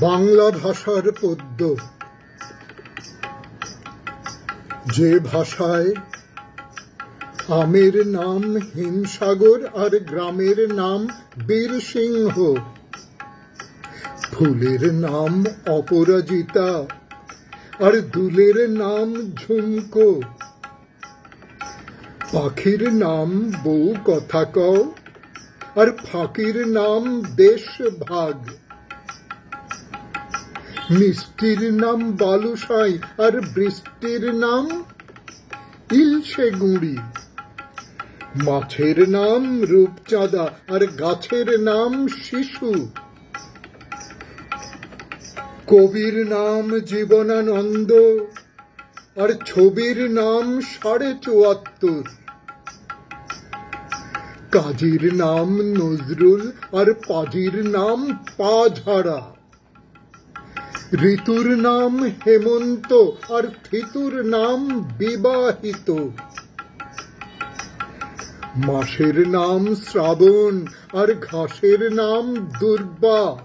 বাংলা ভাষার পদ্য। যে ভাষায় আমের নাম হিমসাগর আর গ্রামের নাম বীরসিংহ, ফুলের নাম অপরাজিতা আর দুলের নাম ঝুমকো। পাখির নাম বউ কথা কও আর ফাঁকির নাম দেশ ভাগ। মিষ্টির নাম বালুসাই আর বৃষ্টির নাম ইলশে গুঁড়ি। মাছের নাম রূপচাঁদা আর গাছের নাম শিশু। কবির নাম জীবনানন্দ আর ছবির নাম সাড়ে চুয়াত্তর। কাজীর নাম নজরুল আর পাজির নাম পাঝাড়া ঋতুর নাম হেমন্ত, আর থিতুর নাম বিবাহিত। মাসের নাম শ্রাবণ, আর ঘাসের নাম দুর্বা।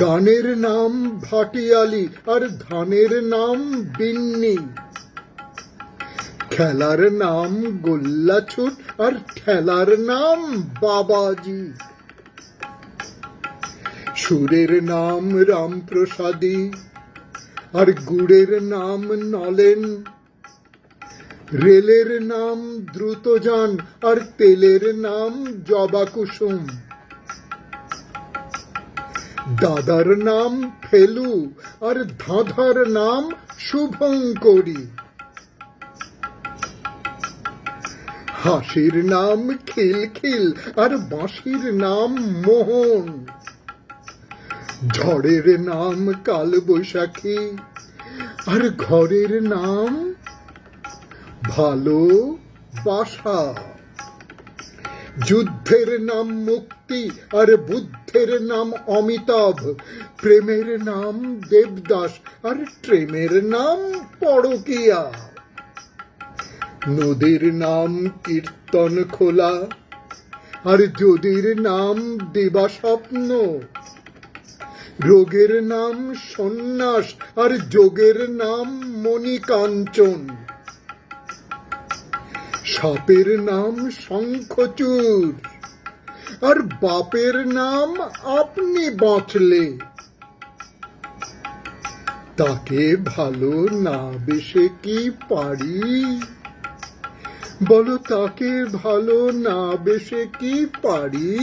গানের নাম ভাটিয়ালি, আর ধানের নাম বিন্নি। খেলার নাম গোল্লাছুট, আর ঠেলার নাম বাবাজি। সুরের নাম রামপ্রসাদী, আর গুড়ের নাম নলেন। রেলের নাম দ্রুতযান, আর তেলের নাম জবা কুসুম দাদার নাম ফেলু, আর ধাঁধার নাম শুভঙ্করী। হাসির নাম খিলখিল, আর বাঁশির নাম মোহন। ঝড়ের নাম কাল বৈশাখী। আর ঘরের নাম ভালো বাসা। যুদ্ধের নাম মুক্তি আর বুদ্ধের নাম অমিতাভ। প্রেমের নাম দেবদাস আর ট্রেমের নাম পরকিয়া। নদীর নাম কীর্তন খোলা আর যদির নাম দিবা স্বপ্ন রোগের নাম সন্ন্যাস আর যোগের নাম মণিকাঞ্চন। সাপের নাম শঙ্খচূড় আর বাপের নাম আপনি বাঁচলে। তাকে ভালো না বেশে কি পারি? বলো তাকে ভালো না বেশে কি পারি?